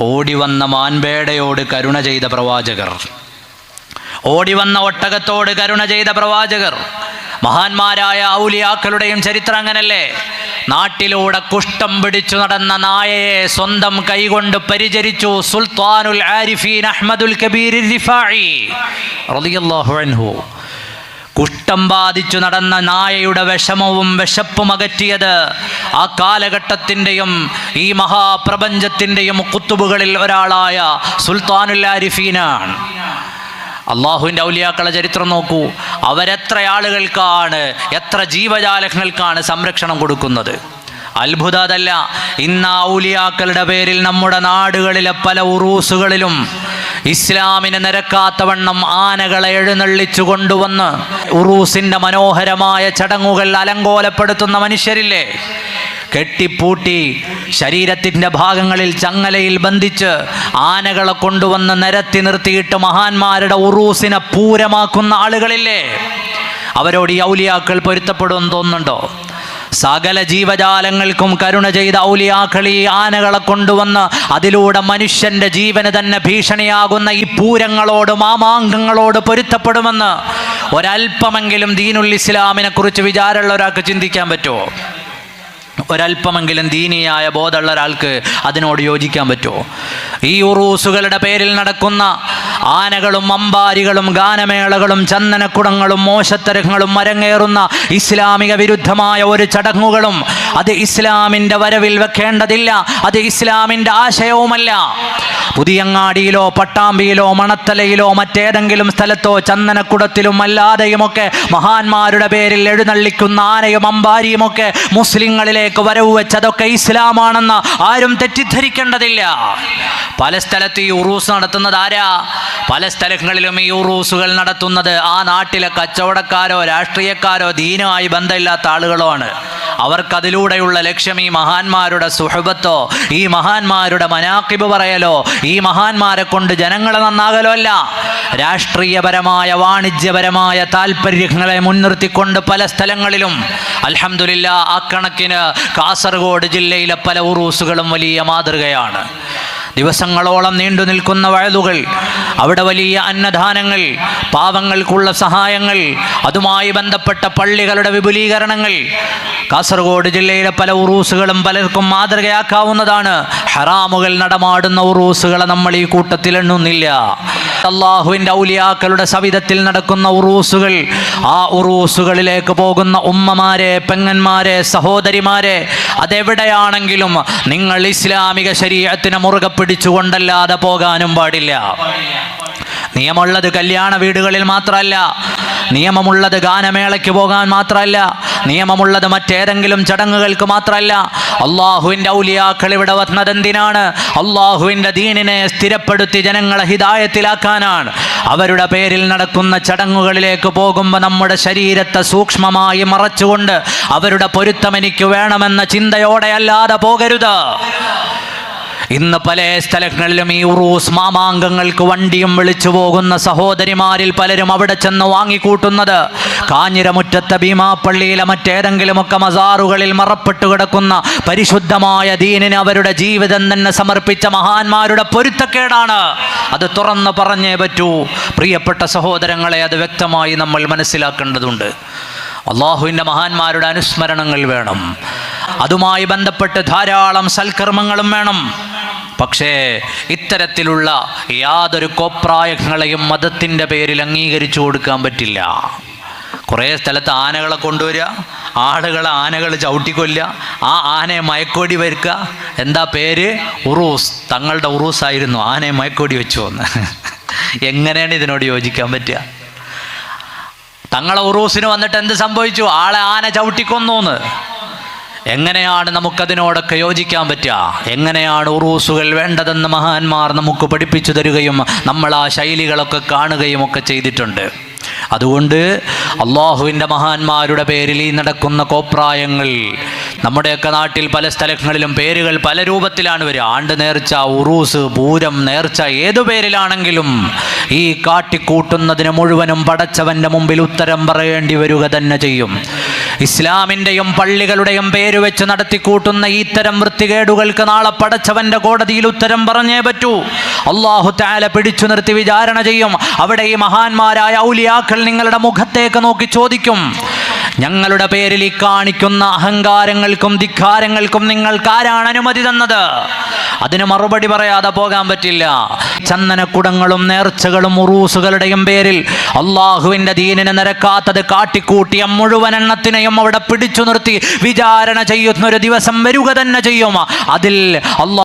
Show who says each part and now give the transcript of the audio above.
Speaker 1: ഓടിവന്ന മാൻപേടയോട് കരുണ ചെയ്ത പ്രവാചകർ. ഓടിവന്ന ഒട്ടകത്തോട് കരുണ ചെയ്ത പ്രവാചകർ. മഹാന്മാരായ ഔലിയാക്കളുടെയും ചരിത്രം അങ്ങനല്ലേ? നാട്ടിലൂടെ കുഷ്ടം പിടിച്ചു നടന്ന നായയെ സ്വന്തം കൈകൊണ്ട് പരിചരിച്ചു. സുൽത്താനുൽ ആരിഫീൻ അഹ്മദുൽ കബീർ കുഷ്ഠം ബാധിച്ചു നടന്ന നായയുടെ വിഷമവും വിശപ്പും അകറ്റിയത് ആ കാലഘട്ടത്തിന്റെയും ഈ മഹാപ്രപഞ്ചത്തിന്റെയും കുത്തുബുകളിൽ ഒരാളായ സുൽത്താനുൽ ആരിഫീനാണ്. അള്ളാഹുവിന്റെ ഔലിയാക്കളെ ചരിത്രം നോക്കൂ. അവരെത്ര ആളുകൾക്കാണ് എത്ര ജീവജാലങ്ങൾക്കാണ് സംരക്ഷണം കൊടുക്കുന്നത്? അത്ഭുത അതല്ല. ഇന്ന് ഔലിയാക്കളുടെ പേരിൽ നമ്മുടെ നാടുകളിലെ പല ഉറൂസുകളിലും ഇസ്ലാമിന് നിരക്കാത്തവണ്ണം ആനകളെ എഴുന്നള്ളിച്ചു കൊണ്ടുവന്ന് ഉറൂസിന്റെ മനോഹരമായ ചടങ്ങുകൾ അലങ്കോലപ്പെടുത്തുന്ന മനുഷ്യരില്ലേ? കെട്ടിപ്പൂട്ടി ശരീരത്തിന്റെ ഭാഗങ്ങളിൽ ചങ്ങലയിൽ ബന്ധിച്ച് ആനകളെ കൊണ്ടുവന്ന് നിരത്തി നിർത്തിയിട്ട് മഹാന്മാരുടെ ഉറൂസിനെ പൂരമാക്കുന്ന ആളുകളില്ലേ? അവരോട് ഈ ഔലിയാക്കൾ പൊരുത്തപ്പെടുമെന്ന് തോന്നുന്നുണ്ടോ? സകല ജീവജാലങ്ങൾക്കും കരുണ ചെയ്ത ഔലിയാക്കൾ ഈ ആനകളെ കൊണ്ടുവന്ന് അതിലൂടെ മനുഷ്യന്റെ ജീവന് തന്നെ ഭീഷണിയാകുന്ന ഈ പൂരങ്ങളോട് മാമാങ്കങ്ങളോട് പൊരുത്തപ്പെടുമെന്ന് ഒരല്പമെങ്കിലും ദീനുൽ ഇസ്ലാമിനെ കുറിച്ച് വിചാരമുള്ള ഒരാൾക്ക് ചിന്തിക്കാൻ പറ്റുമോ? ഒരല്പമെങ്കിലും ദീനിയായ ബോധമുള്ള ഒരാൾക്ക് അതിനോട് യോജിക്കാൻ പറ്റുമോ? ഈ ഉറൂസുകളുടെ പേരിൽ നടക്കുന്ന ആനകളും അമ്പാരികളും ഗാനമേളകളും ചന്ദനക്കുടങ്ങളും മോശത്തരങ്ങളും മരങ്ങേറുന്ന ഇസ്ലാമിക വിരുദ്ധമായ ഒരു ചടങ്ങുകളും അത് ഇസ്ലാമിന്റെ വരവിൽ വെക്കേണ്ടതില്ല. അത് ഇസ്ലാമിന്റെ ആശയവുമല്ല. പുതിയങ്ങാടിയിലോ പട്ടാമ്പിയിലോ മണത്തലയിലോ മറ്റേതെങ്കിലും സ്ഥലത്തോ ചന്ദനക്കുടത്തിലും അല്ലാതെയുമൊക്കെ മഹാന്മാരുടെ പേരിൽ എഴുന്നള്ളിക്കുന്ന ആനയും അമ്പാരിയുമൊക്കെ മുസ്ലിങ്ങളിലേക്ക് വരവ് വെച്ചതൊക്കെ ഇസ്ലാമാണെന്ന് ആരും തെറ്റിദ്ധരിക്കേണ്ടതില്ല. പല സ്ഥലത്ത് ഈ ഉറൂസ് നടത്തുന്നത് ആരാ? പല സ്ഥലങ്ങളിലും ഈ ഉറൂസുകൾ നടത്തുന്നത് ആ നാട്ടിലെ കച്ചവടക്കാരോ രാഷ്ട്രീയക്കാരോ ദീനമായി ബന്ധമില്ലാത്ത ആളുകളോ ആണ് അവർക്കതിലൂടെയുള്ള ലക്ഷ്യം ഈ മഹാന്മാരുടെ സുഹൃബത്തോ ഈ മഹാന്മാരുടെ മനാക്കിബ് പറയലോ ഈ മഹാന്മാരെ കൊണ്ട് ജനങ്ങളെ നന്നാകലോ അല്ല. രാഷ്ട്രീയപരമായ വാണിജ്യപരമായ താല്പര്യങ്ങളെ മുൻനിർത്തിക്കൊണ്ട് പല സ്ഥലങ്ങളിലും അലഹമില്ല ആ കണക്കിന് കാസർഗോഡ് ജില്ലയിലെ പല ഉറൂസുകളും വലിയ മാതൃകയാണ്. ദിവസങ്ങളോളം നീണ്ടു നിൽക്കുന്ന വയലുകൾ അവിടെ വലിയ അന്നദാനങ്ങൾ പാവങ്ങൾക്കുള്ള സഹായങ്ങൾ അതുമായി ബന്ധപ്പെട്ട പള്ളികളുടെ വിപുലീകരണങ്ങൾ. കാസർഗോഡ് ജില്ലയിലെ പല ഉറൂസുകളും പലർക്കും മാതൃകയാക്കാവുന്നതാണ്. ഹറാമുകൾ നടമാടുന്ന ഉറൂസുകളെ നമ്മൾ ഈ കൂട്ടത്തിൽ എണ്ണുന്നില്ല. അള്ളാഹുവിന്റെ ഔലിയാക്കളുടെ സവിധത്തിൽ നടക്കുന്ന ഉറൂസുകൾ ആ ഉറൂസുകളിലേക്ക് പോകുന്ന ഉമ്മമാരെ പെങ്ങന്മാരെ സഹോദരിമാരെ അതെവിടെയാണെങ്കിലും നിങ്ങൾ ഇസ്ലാമിക ശരീരത്തിന് മുറുകെ പിടിച്ചുകൊണ്ടല്ലാതെ പോകാനും പാടില്ല. നിയമമുള്ളത് കല്യാണ വീടുകളിൽ മാത്രമല്ല നിയമമുള്ളത് ഗാനമേളയ്ക്ക് പോകാൻ മാത്രമല്ല നിയമമുള്ളത് മറ്റേതെങ്കിലും ചടങ്ങുകൾക്ക് മാത്രമല്ല അള്ളാഹുവിന്റെ ഔലിയാക്കൾ ഇവിടെ വന്നതെന്തിനാണ് അള്ളാഹുവിന്റെ ദീനിനെ സ്ഥിരപ്പെടുത്തി ജനങ്ങളെ ഹിതായത്തിലാക്കാനാണ്. അവരുടെ പേരിൽ നടക്കുന്ന ചടങ്ങുകളിലേക്ക് പോകുമ്പോൾ നമ്മുടെ ശരീരത്തെ സൂക്ഷ്മമായി മറച്ചുകൊണ്ട് അവരുടെ പൊരുത്തം എനിക്ക് വേണമെന്ന ചിന്തയോടെ അല്ലാതെ പോകരുത്. ഇന്ന് പല സ്ഥലങ്ങളിലും ഈ ഉറൂസ് മാമാങ്കങ്ങൾക്ക് വണ്ടിയും വിളിച്ചു പോകുന്ന സഹോദരിമാരിൽ പലരും അവിടെ ചെന്ന് വാങ്ങിക്കൂട്ടുന്നത്. കാഞ്ഞിരമുറ്റത്തെ ഭീമാപ്പള്ളിയിലെ മറ്റേതെങ്കിലുമൊക്കെ മസാറുകളിൽ മറപ്പെട്ടു കിടക്കുന്ന പരിശുദ്ധമായ ദീനിന് അവരുടെ ജീവിതം തന്നെ സമർപ്പിച്ച മഹാന്മാരുടെ പൊരുത്തക്കേടാണ്. അത് തുറന്ന് പറഞ്ഞേ പറ്റൂ. പ്രിയപ്പെട്ട സഹോദരങ്ങളെ അത് വ്യക്തമായി നമ്മൾ മനസ്സിലാക്കേണ്ടതുണ്ട്. അള്ളാഹുവിന്റെ മഹാന്മാരുടെ അനുസ്മരണങ്ങൾ വേണം. അതുമായി ബന്ധപ്പെട്ട് ധാരാളം സൽക്കർമ്മങ്ങളും വേണം. പക്ഷേ ഇത്തരത്തിലുള്ള യാതൊരു കോപ്രായങ്ങളെയും മതത്തിന്റെ പേരിൽ അംഗീകരിച്ചു കൊടുക്കാൻ പറ്റില്ല. കുറേ സ്ഥലത്ത് ആനകളെ കൊണ്ടുവരിക ആളുകളെ ആനകൾ ചവിട്ടിക്കൊല്ലുക ആ ആനയെ മയക്കോടി വരുക്കുക എന്താ പേര്? ഉറൂസ്. തങ്ങളുടെ ഉറൂസായിരുന്നു. ആനയെ മയക്കോടി വെച്ചു വന്ന് എങ്ങനെയാണ് ഇതിനോട് യോജിക്കാൻ പറ്റുക? തങ്ങളെ ഉറൂസിന് വന്നിട്ട് എന്ത് സംഭവിച്ചു? ആളെ ആന ചവിട്ടിക്കൊന്നൂന്ന്. എങ്ങനെയാണ് നമുക്കതിനോടൊക്കെ യോജിക്കാൻ പറ്റുക? എങ്ങനെയാണ് ഉറൂസുകൾ വേണ്ടതെന്ന് മഹാന്മാർ നമുക്ക് പഠിപ്പിച്ചു തരികയും നമ്മൾ ആ ശൈലികളൊക്കെ കാണുകയും ഒക്കെ ചെയ്തിട്ടുണ്ട്. അതുകൊണ്ട് അള്ളാഹുവിന്റെ മഹാന്മാരുടെ പേരിൽ ഈ നടക്കുന്ന കോപ്രായങ്ങൾ നമ്മുടെയൊക്കെ നാട്ടിൽ പല സ്ഥലങ്ങളിലും പേരുകൾ പല രൂപത്തിലാണ് വരിക. ആണ്ട് നേർച്ച ഉറൂസ് പൂരം നേർച്ച ഏതു പേരിലാണെങ്കിലും ഈ കാട്ടിക്കൂട്ടുന്നതിന് മുഴുവനും പടച്ചവന്റെ മുമ്പിൽ ഉത്തരം പറയേണ്ടി വരിക തന്നെ ചെയ്യും. ഇസ്ലാമിന്റെയും പള്ളികളുടെയും പേര് വെച്ച് നടത്തിക്കൂട്ടുന്ന ഇത്തരം വൃത്തികേടുകൾക്ക് നാളെ പടച്ചവന്റെ കോടതിയിൽ ഉത്തരം പറഞ്ഞേ പറ്റൂ. അള്ളാഹു താല പിടിച്ചു നിർത്തി വിചാരണ ചെയ്യും. അവിടെ ഈ മഹാന്മാരായ ഔലിയാക്കൾ നിങ്ങളുടെ മുഖത്തേക്ക് നോക്കി ചോദിക്കും. ഞങ്ങളുടെ പേരിൽ ഈ കാണിക്കുന്ന അഹങ്കാരങ്ങൾക്കും ധിക്കാരങ്ങൾക്കും നിങ്ങൾക്ക് ആരാണ് അനുമതി തന്നത്. അതിന് മറുപടി പറയാതെ പോകാൻ പറ്റില്ല. ചന്ദനക്കുടങ്ങളും നേർച്ചകളും ഉറൂസുകളുടെയും പേരിൽ അള്ളാഹുവിന്റെ ദീനിന് നിരക്കാത്തത് കാട്ടിക്കൂട്ടിയ മുഴുവൻ എണ്ണത്തിനെയും അവിടെ പിടിച്ചു നിർത്തി വിചാരണ ചെയ്യുന്ന ഒരു ദിവസം വരിക തന്നെ ചെയ്യും അതിൽ അള്ളാഹ്